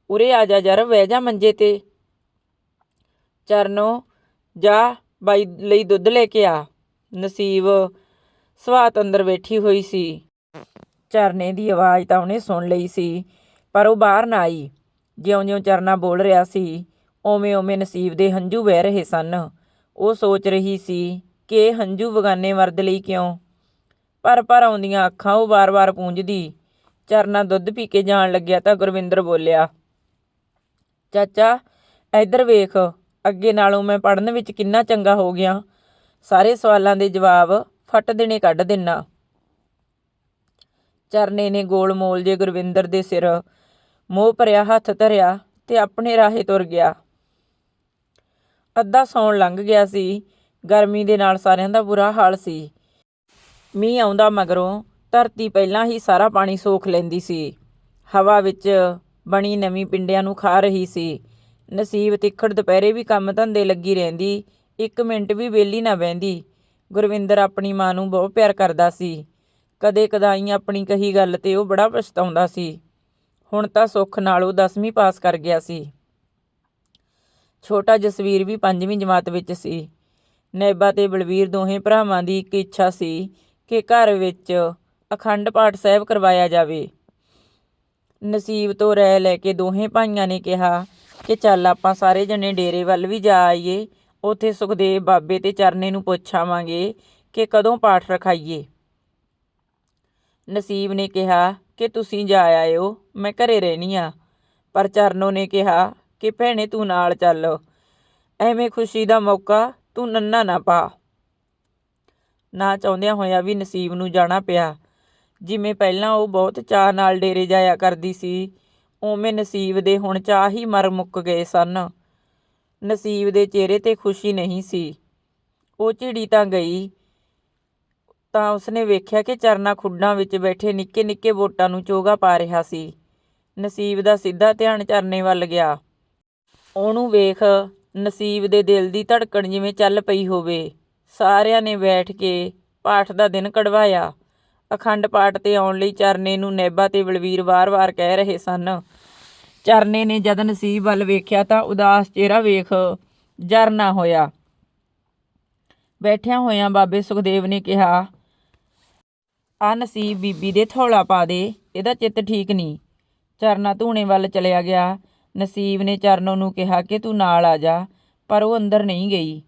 ਉਰੇ ਆ ਜਾ ਜਰ, ਬਹਿ ਜਾ ਮੰਜੇ ਤੇ। ਚਰਨੋ, ਜਾ, ਬਾਈ ਲਈ ਦੁੱਧ ਲੈ ਕੇ ਆ। ਨਸੀਬ ਸਵਾਤ ਅੰਦਰ ਬੈਠੀ ਹੋਈ ਸੀ। ਚਰਨੇ ਦੀ ਆਵਾਜ਼ ਤਾਂ ਉਹਨੇ ਸੁਣ ਲਈ ਸੀ। ਪਰ ਉਹ ਬਾਹਰ ਨਾ ਆਈ। ਜਿਉਂ-ਜਿਉਂ ਚਰਨਾ ਬੋਲ ਰਿਹਾ ਸੀ ਓਵੇਂ-ਓਵੇਂ ਨਸੀਬ ਦੇ ਹੰਝੂ ਵਹਿ ਰਹੇ ਸਨ। ਉਹ ਸੋਚ ਰਹੀ ਸੀ ਕਿ ਇਹ ਹੰਝੂ ਬਗਾਨੇ ਮਰਦ ਲਈ ਕਿਉਂ? ਪਰ ਪਰ ਆਉਂਦੀਆਂ ਅੱਖਾਂ ਉਹ ਵਾਰ-ਵਾਰ ਪੂੰਝਦੀ। ਚਰਨਾ ਦੁੱਧ ਪੀ ਕੇ ਜਾਣ ਲੱਗਿਆ ਤਾਂ ਗੁਰਵਿੰਦਰ ਬੋਲਿਆ, ਚਾਚਾ, ਇੱਧਰ ਵੇਖ, ਅੱਗੇ ਨਾਲੋਂ ਮੈਂ ਪੜਨ ਵਿੱਚ ਕਿੰਨਾ ਚੰਗਾ ਹੋ ਗਿਆ। ਸਾਰੇ ਸਵਾਲਾਂ ਦੇ ਜਵਾਬ ਫੱਟ ਦੇਣੇ ਕੱਢ ਦਿੰਨਾ ਚਰਨੇ ਨੇ ਗੋਲ ਮੋਲ ਜੇ ਗੁਰਵਿੰਦਰ ਦੇ ਸਿਰ ਮੋਹ ਭਰਿਆ ਹੱਥ ਧਰਿਆ ਤੇ ਆਪਣੇ ਰਾਹੇ ਤੁਰ ਗਿਆ। ਅੱਧਾ ਸੌਣ ਲੰਘ ਗਿਆ ਸੀ। ਗਰਮੀ ਦੇ ਨਾਲ ਸਾਰਿਆਂ ਦਾ ਬੁਰਾ ਹਾਲ ਸੀ। ਮੀਂਹ ਆਉਂਦਾ ਮਗਰੋਂ ਧਰਤੀ ਪਹਿਲਾਂ ਹੀ ਸਾਰਾ ਪਾਣੀ ਸੋਖ ਲੈਂਦੀ ਸੀ। ਹਵਾ ਵਿੱਚ ਬਣੀ ਨਵੀਂ ਪਿੰਡਿਆਂ ਨੂੰ ਖਾ ਰਹੀ ਸੀ। ਨਸੀਬ ਤਿੱਖੜ ਦੁਪਹਿਰੇ ਵੀ ਕੰਮ ਧੰਦੇ ਲੱਗੀ ਰਹਿੰਦੀ। ਇੱਕ ਮਿੰਟ ਵੀ ਵਿਹਲੀ ਨਾ ਬਹਿੰਦੀ। ਗੁਰਵਿੰਦਰ ਆਪਣੀ ਮਾਂ ਨੂੰ ਬਹੁਤ ਪਿਆਰ ਕਰਦਾ ਸੀ। ਕਦੇ ਕਦਾਈ ਆਪਣੀ ਕਹੀ ਗੱਲ ਤੇ ਉਹ ਬੜਾ ਪਛਤਾਉਂਦਾ ਸੀ। ਹੁਣ ਤਾਂ ਸੁੱਖ ਨਾਲ ਉਹ 10ਵੀਂ ਪਾਸ ਕਰ ਗਿਆ ਸੀ। ਛੋਟਾ ਜਸਵੀਰ ਵੀ 5ਵੀਂ ਜਮਾਤ ਵਿੱਚ ਸੀ। ਨੈਬਾ ਤੇ ਬਲਵੀਰ ਦੋਹੇ ਭਰਾਵਾਂ ਦੀ ਇੱਕ ਇੱਛਾ ਸੀ ਕਿ ਘਰ ਵਿੱਚ ਅਖੰਡ ਪਾਠ ਸਾਹਿਬ ਕਰਵਾਇਆ ਜਾਵੇ। ਨਸੀਬ ਤੋਂ ਰਹਿ ਲੈ ਕੇ ਦੋਹੇ ਭਾਈਆਂ ਨੇ ਕਿਹਾ ਕਿ ਚੱਲ ਆਪਾਂ ਸਾਰੇ ਜਣੇ ਡੇਰੇ ਵੱਲ ਵੀ ਜਾ ਆਈਏ, ਉੱਥੇ ਸੁਖਦੇਵ ਬਾਬੇ ਤੇ ਚਰਨੇ ਨੂੰ ਪੁੱਛਾਵਾਂਗੇ ਕਿ ਕਦੋਂ ਪਾਠ ਰਖਾਈਏ। ਨਸੀਬ ਨੇ ਕਿਹਾ ਕਿ ਤੁਸੀਂ ਜਾ ਆਇਓ ਮੈਂ ਘਰੇ ਰਹਿਣੀ ਆ। ਪਰ ਚਰਨੋ ਨੇ ਕਿਹਾ ਕਿ ਭੈਣੇ ਤੂੰ ਨਾਲ ਚੱਲ। ਐਵੇਂ ਖੁਸ਼ੀ ਦਾ ਮੌਕਾ ਤੂੰ ਨੰਨਾ ਨਾ ਪਾ। ਨਾ ਚਾਹੁੰਦਿਆਂ ਹੋਇਆ ਵੀ ਨਸੀਬ ਨੂੰ ਜਾਣਾ ਪਿਆ। ਜਿਵੇਂ ਪਹਿਲਾਂ ਉਹ ਬਹੁਤ ਚਾਅ ਨਾਲ ਡੇਰੇ ਜਾਇਆ ਕਰਦੀ ਸੀ, ਉਵੇਂ ਨਸੀਬ ਦੇ ਹੁਣ ਚਾਅ ਹੀ ਮਰ ਮੁੱਕ ਗਏ ਸਨ। ਨਸੀਬ ਦੇ ਚਿਹਰੇ ਤੇ ਖੁਸ਼ੀ ਨਹੀਂ ਸੀ। ਉਹ ਝਿੜੀ ਤਾਂ ਗਈ। ਤਾਂ ਉਸਨੇ ਵੇਖਿਆ ਕਿ ਚਰਨਾ ਖੁੱਡਾਂ ਵਿੱਚ ਬੈਠੇ ਨਿੱਕੇ ਨਿੱਕੇ ਵੋਟਾਂ ਨੂੰ ਚੋਗਾ ਪਾ ਰਿਹਾ ਸੀ। ਨਸੀਬ ਦਾ ਸਿੱਧਾ ਧਿਆਨ ਚਰਨੇ ਵੱਲ ਗਿਆ। ਉਹਨੂੰ ਵੇਖ ਨਸੀਬ ਦੇ ਦਿਲ ਦੀ ਧੜਕਣ ਜਿਵੇਂ ਚੱਲ ਪਈ ਹੋਵੇ। ਸਾਰਿਆਂ ਨੇ ਬੈਠ ਕੇ ਪਾਠ ਦਾ ਦਿਨ ਕਢਵਾਇਆ। ਅਖੰਡ ਪਾਠ ਤੇ ਆਉਣ ਲਈ ਚਰਨੇ ਨੂੰ ਨੈਬਾ ਤੇ ਬਲਵੀਰ ਵਾਰ-ਵਾਰ ਕਹਿ ਰਹੇ ਸਨ। ਚਰਨੇ ਨੇ ਜਦ ਨਸੀਬ ਵੱਲ ਵੇਖਿਆ ਤਾਂ ਉਦਾਸ ਚਿਹਰਾ ਵੇਖ ਜਰਨਾ ਹੋਇਆ। ਬੈਠਿਆਂ ਹੋਇਆਂ ਬਾਬੇ ਸੁਖਦੇਵ ਨੇ ਕਿਹਾ ਆ ਨਸੀਬ ਬੀਬੀ ਦੇ ਥੌਲਾ ਪਾ ਦੇ, ਇਹਦਾ ਚਿੱਤ ਠੀਕ ਨਹੀਂ। ਚਰਨਾ ਧੂਣੇ ਵੱਲ ਚਲਿਆ ਗਿਆ। ਨਸੀਬ ਨੇ ਚਰਨੋ ਨੂੰ ਕਿਹਾ ਕਿ ਤੂੰ ਨਾਲ ਆ ਜਾ, ਪਰ ਉਹ ਅੰਦਰ ਨਹੀਂ ਗਈ।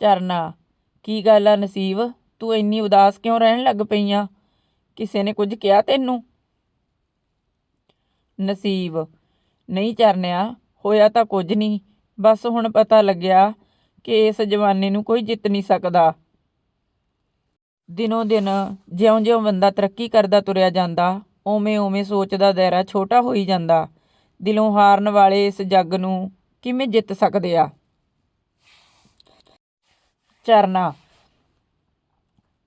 ਚਰਨਾ, ਕੀ ਗੱਲ ਆ ਨਸੀਬ? ਤੂੰ ਇੰਨੀ ਉਦਾਸ ਕਿਉਂ ਰਹਿਣ ਲੱਗ ਪਈ ਆ ਕਿਸੇ ਨੇ ਕੁਝ ਕਿਹਾ ਤੈਨੂੰ? ਨਸੀਬ, ਨਹੀਂ ਚਰਨਿਆ, ਹੋਇਆ ਤਾਂ ਕੁਝ ਨਹੀਂ। ਬਸ ਹੁਣ ਪਤਾ ਲੱਗਿਆ ਕਿ ਇਸ ਜਵਾਨੇ ਨੂੰ ਕੋਈ ਜਿੱਤ ਨਹੀਂ ਸਕਦਾ। ਦਿਨੋਂ ਦਿਨ ਜਿਉਂ-ਜਿਉਂ ਬੰਦਾ ਤਰੱਕੀ ਕਰਦਾ ਤੁਰਿਆ ਜਾਂਦਾ ਓਵੇਂ-ਓਵੇਂ ਸੋਚ ਦਾ ਦਾਇਰਾ ਛੋਟਾ ਹੋਈ ਜਾਂਦਾ। ਦਿਲੋਂ ਹਾਰਨ ਵਾਲੇ ਇਸ ਜੱਗ ਨੂੰ ਕਿਵੇਂ ਜਿੱਤ ਸਕਦੇ ਆ? ਚਰਨਾ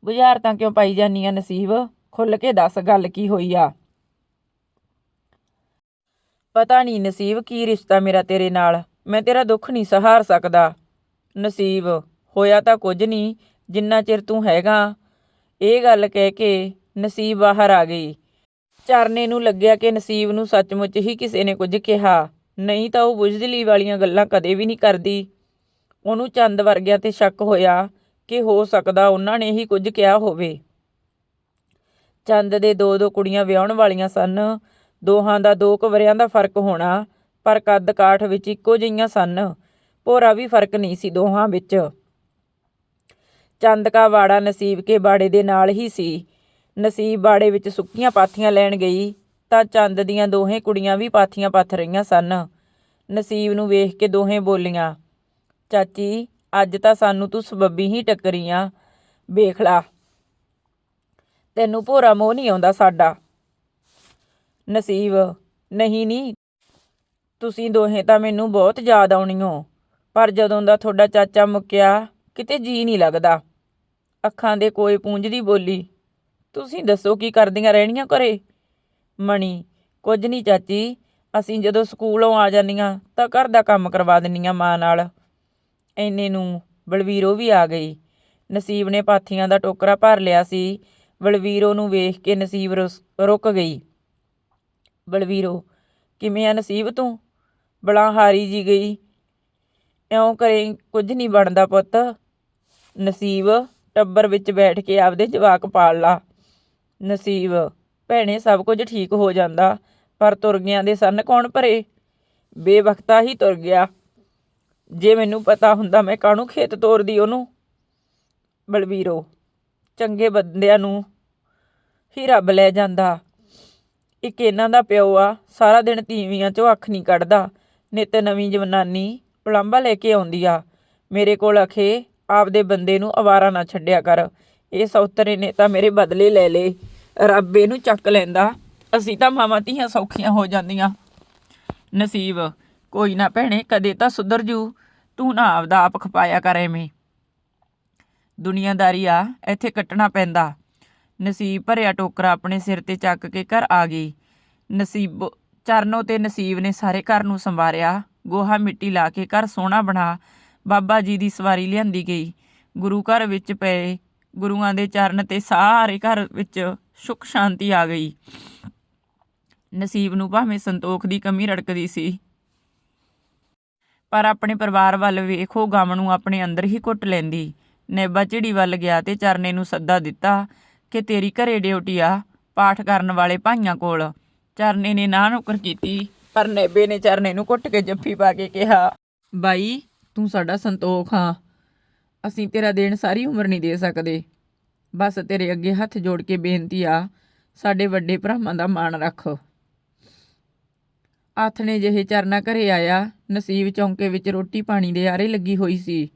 ਬੁਝਾਰਤਾਂ ਕਿਉਂ ਪਾਈ ਜਾਨੀ ਆ ਨਸੀਬ? ਖੁੱਲ ਕੇ ਦੱਸ ਗੱਲ ਕੀ ਹੋਈ ਆ? ਪਤਾ ਨਹੀਂ ਨਸੀਬ ਕੀ ਰਿਸ਼ਤਾ ਮੇਰਾ ਤੇਰੇ ਨਾਲ। ਮੈਂ ਤੇਰਾ ਦੁੱਖ ਨਹੀਂ ਸਹਾਰ ਸਕਦਾ। ਨਸੀਬ, ਹੋਇਆ ਤਾਂ ਕੁਝ ਨਹੀਂ ਜਿੰਨਾ ਚਿਰ ਤੂੰ ਹੈਗਾ ਇਹ ਗੱਲ ਕਹਿ ਕੇ ਨਸੀਬ ਬਾਹਰ ਆ ਗਈ। ਚਰਨੇ ਨੂੰ ਲੱਗਿਆ ਕਿ ਨਸੀਬ ਨੂੰ ਸੱਚਮੁੱਚ ਹੀ ਕਿਸੇ ਨੇ ਕੁਝ ਕਿਹਾ। ਨਹੀਂ ਤਾਂ ਉਹ ਬੁਝਦਲੀ ਵਾਲੀਆਂ ਗੱਲਾਂ ਕਦੇ ਵੀ ਨਹੀਂ ਕਰਦੀ। ਉਹਨੂੰ ਚੰਦ ਵਰਗਿਆਂ ਤੇ ਸ਼ੱਕ ਹੋਇਆ ਕਿ ਹੋ ਸਕਦਾ ਉਹਨਾਂ ਨੇ ਹੀ ਕੁਝ ਕਿਹਾ ਹੋਵੇ। ਚੰਦ ਦੇ ਦੋ ਦੋ ਕੁੜੀਆਂ ਵਿਆਹਣ ਵਾਲੀਆਂ ਸਨ। ਦੋਹਾਂ ਦਾ ਦੋ ਕੁ ਦਾ ਫ਼ਰਕ ਹੋਣਾ, ਪਰ ਕੱਦ ਕਾਠ ਵਿੱਚ ਇੱਕੋ ਜਿਹੀਆਂ ਸਨ। ਭੋਰਾ ਵੀ ਫ਼ਰਕ ਨਹੀਂ ਸੀ ਦੋਹਾਂ ਵਿੱਚ। ਚੰਦ ਕਾ ਵਾੜਾ ਨਸੀਬ ਕੇ ਬਾੜੇ ਦੇ ਨਾਲ ਹੀ ਸੀ। ਨਸੀਬ ਬਾੜੇ ਵਿੱਚ ਸੁੱਕੀਆਂ ਪਾਥੀਆਂ ਲੈਣ ਗਈ ਤਾਂ ਚੰਦ ਦੀਆਂ ਦੋਹੇ ਕੁੜੀਆਂ ਵੀ ਪਾਥੀਆਂ ਪੱਥ ਰਹੀਆਂ ਸਨ। ਨਸੀਬ ਨੂੰ ਵੇਖ ਕੇ ਦੋਹੇ ਬੋਲੀਆਂ, ਚਾਚੀ, ਅੱਜ ਤਾਂ ਸਾਨੂੰ ਤੂੰ ਸਬੱਬੀ ਹੀ ਟੱਕਰੀਆਂ। ਵੇਖ ਲਾ, ਤੈਨੂੰ ਭੋਰਾ ਮੋਹ ਨਹੀਂ ਆਉਂਦਾ ਸਾਡਾ ਨਸੀਬ, ਨਹੀਂ ਨਹੀਂ, ਤੁਸੀਂ ਦੋਹੇ ਤਾਂ ਮੈਨੂੰ ਬਹੁਤ ਯਾਦ ਆਉਣੀ ਹੋ ਪਰ ਜਦੋਂ ਦਾ ਤੁਹਾਡਾ ਚਾਚਾ ਮੁੱਕਿਆ, ਕਿਤੇ ਜੀ ਨਹੀਂ ਲੱਗਦਾ। ਅੱਖਾਂ ਦੇ ਕੋਈ ਪੂੰਝਦੀ ਬੋਲੀ, ਤੁਸੀਂ ਦੱਸੋ ਕੀ ਕਰਦੀਆਂ ਰਹਿਣੀਆਂ ਘਰੇ? ਮਣੀ, ਕੁਝ ਨਹੀਂ ਚਾਚੀ, ਅਸੀਂ ਜਦੋਂ ਸਕੂਲੋਂ ਆ ਜਾਂਦੀਆਂ ਤਾਂ ਘਰ ਦਾ ਕੰਮ ਕਰਵਾ ਦਿੰਨੀਆਂ ਮਾਂ ਨਾਲ। ਐਨੇ ਨੂੰ ਬਲਵੀਰੋ ਵੀ ਆ ਗਈ। ਨਸੀਬ ਨੇ ਪਾਥੀਆਂ ਦਾ ਟੋਕਰਾ ਭਰ ਲਿਆ ਸੀ। ਬਲਵੀਰੋ ਨੂੰ ਵੇਖ ਕੇ ਨਸੀਬ ਰੁਸ- ਰੁਕ ਗਈ। ਬਲਵੀਰੋ, ਕਿਵੇਂ ਆ ਨਸੀਬ ਤੂੰ? ਬੜਾ ਹਾਰੀ ਜੀ ਗਈ। ਐਉਂ ਕਰੇ ਕੁਝ ਨਹੀਂ ਬਣਦਾ ਪੁੱਤ। ਨਸੀਬ ਟੱਬਰ ਵਿੱਚ ਬੈਠ ਕੇ ਆਪਦੇ ਜਵਾਕ ਪਾਲ ਲਾ। ਨਸੀਬ, ਭੈਣੇ, ਸਭ ਕੁਝ ਠੀਕ ਹੋ ਜਾਂਦਾ, ਪਰ ਤੁਰ ਗਿਆਂ ਦੇ ਸਨ ਕੌਣ ਭਰੇ? ਬੇਵਕਤਾ ਹੀ ਤੁਰ ਗਿਆ। ਜੇ ਮੈਨੂੰ ਪਤਾ ਹੁੰਦਾ ਮੈਂ ਕਾਹਨੂੰ ਖੇਤ ਤੋਰਦੀ ਉਹਨੂੰ? ਬਲਵੀਰੋ, ਚੰਗੇ ਬੰਦਿਆਂ ਨੂੰ ਹੀ ਰੱਬ ਲੈ ਜਾਂਦਾ। ਇੱਕ ਇਹਨਾਂ ਦਾ ਪਿਓ ਆ, ਸਾਰਾ ਦਿਨ ਤੀਵੀਆਂ ਚੋਂ ਅੱਖ ਨਹੀਂ ਕੱਢਦਾ। ਨਿਤ ਨਵੀਂ ਜਵਨਾਨੀ ਪਲੰਬਾ ਲੈ ਕੇ ਆਉਂਦੀ ਆ। ਮੇਰੇ ਕੋਲ ਅਖੇ ਆਪਦੇ ਬੰਦੇ ਨੂੰ ਅਵਾਰਾ ਨਾ ਛੱਡਿਆ ਕਰ। ਇਹ ਸੌਤਰੇ ਨੇ ਤਾਂ ਮੇਰੇ ਬਦਲੇ ਲੈ ਲਏ। ਰੱਬ ਇਹਨੂੰ ਚੱਕ ਲੈਂਦਾ। ਅਸੀਂ ਤਾਂ ਮਾਵਾਂ ਧੀਆਂ ਸੌਖੀਆਂ ਹੋ ਜਾਂਦੀਆਂ। ਨਸੀਬ, ਕੋਈ ਨਾ ਭੈਣੇ, ਕਦੇ ਤਾਂ ਸੁਧਰ ਜੂ। ਤੂੰ ਨਾ ਆਪਦਾ ਆਪ ਖਪਾਇਆ ਕਰ ਐਵੇਂ। ਦੁਨੀਆਦਾਰੀ ਆ, ਇੱਥੇ ਕੱਟਣਾ ਪੈਂਦਾ। ਨਸੀਬ ਭਰਿਆ ਟੋਕਰਾ ਆਪਣੇ ਸਿਰ ਤੇ ਚੱਕ ਕੇ ਘਰ ਆ ਗਈ। ਨਸੀਬ, ਚਰਨੋ ਤੇ ਨਸੀਬ ਨੇ ਸਾਰੇ ਘਰ ਨੂੰ ਸੰਵਾਰਿਆ। ਗੋਹਾ ਮਿੱਟੀ ਲਾ ਕੇ ਘਰ ਸੋਹਣਾ ਬਣਾ। ਬਾਬਾ ਜੀ ਦੀ ਸਵਾਰੀ ਲਿਆਂਦੀ ਗਈ। ਗੁਰੂ ਘਰ ਵਿੱਚ ਪਏ। ਗੁਰੂਆਂ ਦੇ ਚਰਨ ਤੇ ਸਾਰੇ ਘਰ ਵਿੱਚ ਸੁਖ ਸ਼ਾਂਤੀ ਆ ਗਈ। ਨਸੀਬ ਨੂੰ ਭਾਵੇਂ ਸੰਤੋਖ ਦੀ ਕਮੀ ਰੜਕਦੀ ਸੀ। ਪਰ ਆਪਣੇ ਪਰਿਵਾਰ ਵੱਲ ਵੇਖੋ, ਗਮ ਨੂੰ ਆਪਣੇ ਅੰਦਰ ਹੀ ਘੁੱਟ ਲੈਂਦੀ। ਨੇਬਾ ਝਿੜੀ ਵੱਲ ਗਿਆ ਤੇ ਚਰਨੇ ਨੂੰ ਸੱਦਾ ਦਿੱਤਾ ਕਿ ਤੇਰੀ ਘਰੇ ਡਿਊਟੀ ਆ ਪਾਠ ਕਰਨ ਵਾਲੇ ਭਾਈਆਂ ਕੋਲ। ਚਰਨੇ ਨੇ ਨਾ ਨੁਕਰ ਕੀਤੀ, ਪਰ ਨੇਬੇ ਨੇ ਚਰਨੇ ਨੂੰ ਘੁੱਟ ਕੇ ਜੱਫੀ ਪਾ ਕੇ ਕਿਹਾ, ਬਾਈ ਤੂੰ ਸਾਡਾ ਸੰਤੋਖ ਹਾਂ। ਅਸੀਂ ਤੇਰਾ ਦੇਣ ਸਾਰੀ ਉਮਰ ਨਹੀਂ ਦੇ ਸਕਦੇ। ਬਸ ਤੇਰੇ ਅੱਗੇ ਹੱਥ ਜੋੜ ਕੇ ਬੇਨਤੀ ਆ, ਸਾਡੇ ਵੱਡੇ ਭਰਾਵਾਂ ਦਾ ਮਾਣ ਰੱਖ। ਆਥਣੇ ਜਿਹੇ ਚਰਨਾ ਘਰੇ ਆਇਆ, ਨਸੀਬ ਚੌਂਕੇ ਵਿੱਚ ਰੋਟੀ ਪਾਣੀ ਦੇ ਆਰੇ ਲੱਗੀ ਹੋਈ ਸੀ।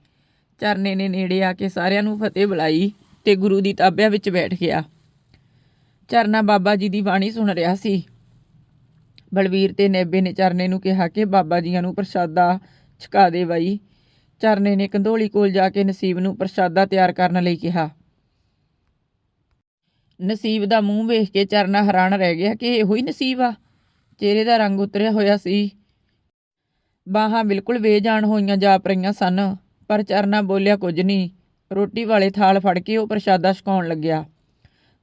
ਚਰਨੇ ਨੇ ਨੇੜੇ ਆ ਕੇ ਸਾਰਿਆਂ ਨੂੰ ਫਤਿਹ ਬੁਲਾਈ ਤੇ ਗੁਰੂ ਦੀ ਤਾਬਿਆਂ ਵਿੱਚ ਬੈਠ ਗਿਆ। ਚਰਨਾ ਬਾਬਾ ਜੀ ਦੀ ਬਾਣੀ ਸੁਣ ਰਿਹਾ ਸੀ। ਬਲਵੀਰ ਤੇ ਨੇਬੇ ਨੇ ਚਰਨੇ ਨੂੰ ਕਿਹਾ ਕਿ ਬਾਬਾ ਜੀਆਂ ਨੂੰ ਪ੍ਰਸ਼ਾਦਾ ਛਕਾ ਦੇ ਬਾਈ। ਚਰਨੇ ਨੇ ਕੰਧੋਲੀ ਕੋਲ ਜਾ ਕੇ ਨਸੀਬ ਨੂੰ ਪ੍ਰਸ਼ਾਦਾ ਤਿਆਰ ਕਰਨ ਲਈ ਕਿਹਾ। ਨਸੀਬ ਦਾ ਮੂੰਹ ਵੇਖ ਕੇ ਚਰਨਾ ਹੈਰਾਨ ਰਹਿ ਗਿਆ ਕਿ ਇਹੋ ਹੀ ਨਸੀਬ ਆ। ਚਿਹਰੇ ਦਾ ਰੰਗ ਉਤਰਿਆ ਹੋਇਆ ਸੀ। ਬਾਹਾਂ ਬਿਲਕੁਲ ਵੇਜਾਨ ਹੋਈਆਂ ਜਾਪ ਰਹੀਆਂ ਸਨ, ਪਰ ਚਰਨਾ ਬੋਲਿਆ ਕੁਝ ਨਹੀਂ। ਰੋਟੀ ਵਾਲੇ ਥਾਲ ਫੜ ਕੇ ਉਹ ਪ੍ਰਸ਼ਾਦਾ ਛਕਾਉਣ ਲੱਗਿਆ।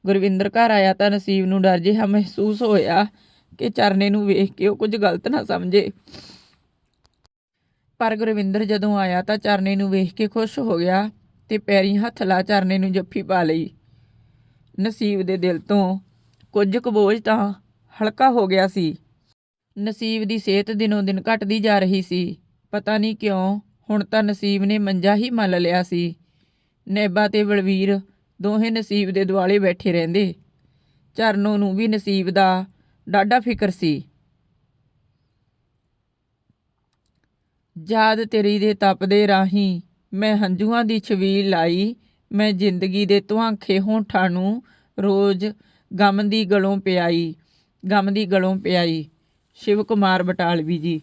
ਗੁਰਵਿੰਦਰ ਘਰ ਆਇਆ ਤਾਂ ਨਸੀਬ ਨੂੰ ਡਰ ਜਿਹਾ ਮਹਿਸੂਸ ਹੋਇਆ ਕਿ ਚਰਨੇ ਨੂੰ ਵੇਖ ਕੇ ਉਹ ਕੁਝ ਗਲਤ ਨਾ ਸਮਝੇ। ਪਰ ਗੁਰਵਿੰਦਰ ਜਦੋਂ ਆਇਆ ਤਾਂ ਚਰਨੇ ਨੂੰ ਵੇਖ ਕੇ ਖੁਸ਼ ਹੋ ਗਿਆ ਤੇ ਪੈਰੀ ਹੱਥ ਲਾ ਚਰਨੇ ਨੂੰ ਜੱਫੀ ਪਾ ਲਈ। ਨਸੀਬ ਦੇ ਦਿਲ ਤੋਂ ਕੁਝ ਕੁ ਬੋਝ ਤਾਂ ਹਲਕਾ ਹੋ ਗਿਆ ਸੀ। ਨਸੀਬ ਦੀ ਸਿਹਤ ਦਿਨੋਂ ਦਿਨ ਘਟਦੀ ਜਾ ਰਹੀ ਸੀ। ਪਤਾ ਨਹੀਂ ਕਿਉਂ ਹੁਣ ਤਾਂ ਨਸੀਬ ਨੇ ਮੰਜਾ ਹੀ ਮੱਲ ਲਿਆ ਸੀ। ਨੇਬਾ ਤੇ ਬਲਵੀਰ ਦੋਹੇ ਨਸੀਬ ਦੇ ਦੁਆਲੇ ਬੈਠੇ ਰਹਿੰਦੇ। ਚਰਨੋਂ ਨੂੰ ਵੀ ਨਸੀਬ ਦਾ ਡਾਢਾ ਫਿਕਰ ਸੀ। ਯਾਦ ਤੇਰੀ ਦੇ ਤਪਦੇ ਰਾਹੀਂ ਮੈਂ ਹੰਝੂਆਂ ਦੀ ਛਵੀਲ ਲਾਈ, ਮੈਂ ਜ਼ਿੰਦਗੀ ਦੇ ਤੁਆਂਖੇ ਹੋਠਾਂ ਨੂੰ ਰੋਜ਼ ਗਮ ਦੀ ਗਲੋਂ ਪਿਆਈ, ਗਮ ਦੀ ਗਲੋਂ ਪਿਆਈ। ਸ਼ਿਵ ਕੁਮਾਰ ਬਟਾਲਵੀ ਜੀ।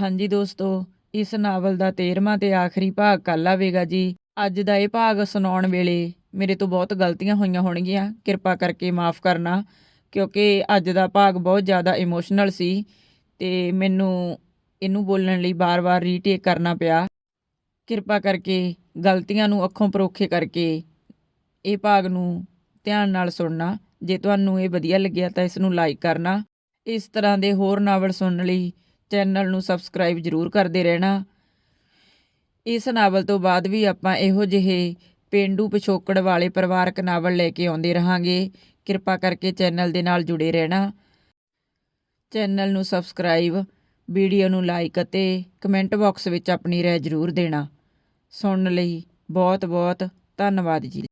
ਹਾਂਜੀ ਦੋਸਤੋ, ਇਸ ਨਾਵਲ ਦਾ 13ਵਾਂ ਤੇ ਆਖਰੀ ਭਾਗ ਕੱਲ੍ਹ ਆਵੇਗਾ ਜੀ। ਅੱਜ ਦਾ ਇਹ ਭਾਗ ਸੁਣਾਉਣ ਵੇਲੇ ਮੇਰੇ ਤੋਂ ਬਹੁਤ ਗਲਤੀਆਂ ਹੋਈਆਂ ਹੋਣਗੀਆਂ। ਕਿਰਪਾ ਕਰਕੇ ਮਾਫ ਕਰਨਾ, ਕਿਉਂਕਿ ਅੱਜ ਦਾ ਭਾਗ ਬਹੁਤ ਜ਼ਿਆਦਾ ਇਮੋਸ਼ਨਲ ਸੀ ਤੇ ਮੈਨੂੰ ਇਹਨੂੰ ਬੋਲਣ ਲਈ ਬਾਰ-ਬਾਰ ਰੀਟੇਕ ਕਰਨਾ ਪਿਆ। ਕਿਰਪਾ ਕਰਕੇ ਗਲਤੀਆਂ ਨੂੰ ਅੱਖੋਂ ਪਰੋਖੇ ਕਰਕੇ ਇਹ ਭਾਗ ਨੂੰ ਧਿਆਨ ਨਾਲ ਸੁਣਨਾ। ਜੇ ਤੁਹਾਨੂੰ ਇਹ ਵਧੀਆ ਲੱਗਿਆ ਤਾਂ ਇਸ ਨੂੰ ਲਾਈਕ ਕਰਨਾ। ਇਸ ਤਰ੍ਹਾਂ ਦੇ ਹੋਰ ਨਾਵਲ ਸੁਣਨ ਲਈ ਚੈਨਲ ਨੂੰ ਸਬਸਕ੍ਰਾਈਬ ਜ਼ਰੂਰ ਕਰਦੇ ਰਹਿਣਾ। ਇਸ ਨਾਵਲ ਤੋਂ ਬਾਅਦ ਵੀ ਆਪਾਂ ਇਹੋ ਜਿਹੇ ਪੇਂਡੂ ਪਿਛੋਕੜ ਵਾਲੇ ਪਰਿਵਾਰਕ ਨਾਵਲ ਲੈ ਕੇ ਆਉਂਦੇ ਰਹਾਂਗੇ। ਕਿਰਪਾ ਕਰਕੇ ਚੈਨਲ ਦੇ ਨਾਲ ਜੁੜੇ ਰਹਿਣਾ। ਚੈਨਲ ਨੂੰ ਸਬਸਕ੍ਰਾਈਬ ਵੀਡੀਓ ਨੂੰ ਲਾਈਕ ਅਤੇ ਕਮੈਂਟ ਬਾਕਸ ਵਿੱਚ ਆਪਣੀ ਰਾਏ ਜ਼ਰੂਰ ਦੇਣਾ। ਸੁਣਨ ਲਈ ਬਹੁਤ ਬਹੁਤ ਧੰਨਵਾਦ ਜੀ।